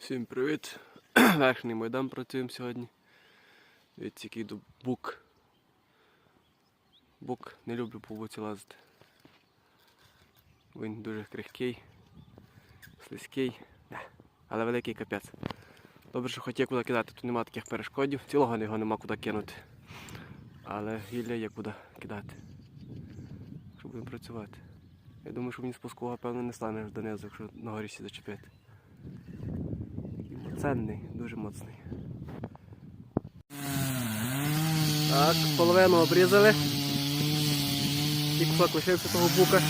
Всім привіт! Верхній майдан працюємо сьогодні. Дивіться, який тут бук. Бук не люблю по вуці лазити. Він дуже крихкий, слизький, але великий капець. Добре, що хоч є куди кидати, тут нема таких перешкодів, цілого його нема куди кинути. Але гілля є куди кидати. Щоб будемо працювати. Я думаю, що мені спускового, певно, не стане донизу, якщо на горі сі зачепити. Моценний, дуже моцний. Так, половину обрізали. І кусок лишився того бука.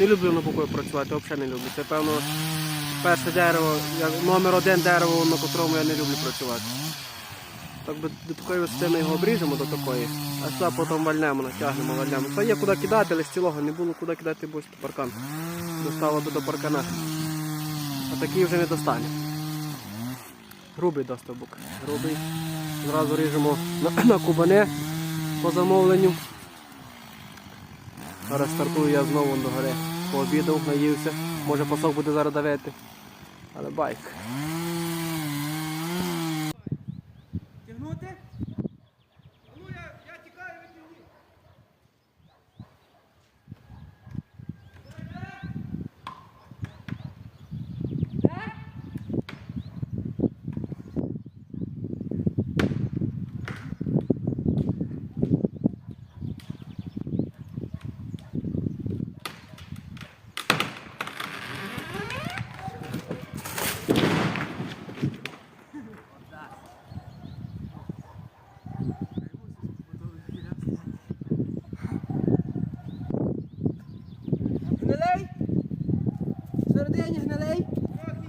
Не люблю на буку працювати, взагалі не люблю. Це певно перше дерево, номер один дерево, на котрому я не люблю працювати. Так би до такої висоти його обріжемо до такої, а сюди потім вальнемо, натягнемо, вальнемо. Це є куди кидати, але з цілого не було куди кидати бузький паркан. Достало би до паркана. А такий вже не достане. Грубий достовбук. Грубий. Зразу ріжемо на, на кубане по замовленню. Зараз стартую я знову до гори. Пообідав, наївся. Може пасок буде зараз давити. Але байк.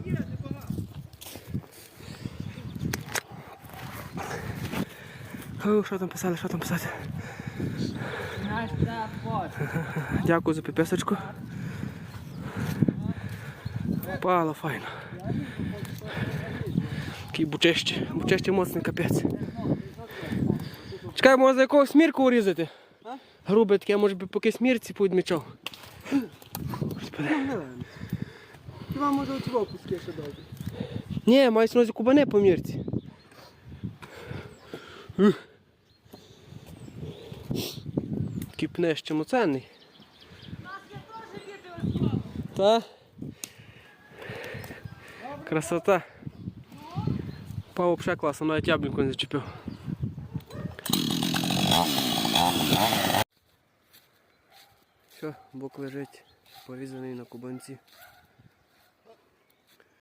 Є, непогано. О, що там писали, що там писати? Дякую за підписочку. Пало файно. Такий бучище. Бучище моцний капець. Чекай, може за якогось смірку урізати? Грубе таке, може би поки смірці підмічав. Хіба може оці куски ще дати? Ні, мається на увазі кубани по мірці. Ух. Такий пнеш чимоценний. Та? Красота. Пав взагалі класно, навіть яблуньку не зачепив. Все, бок лежить, порізаний на кубанці.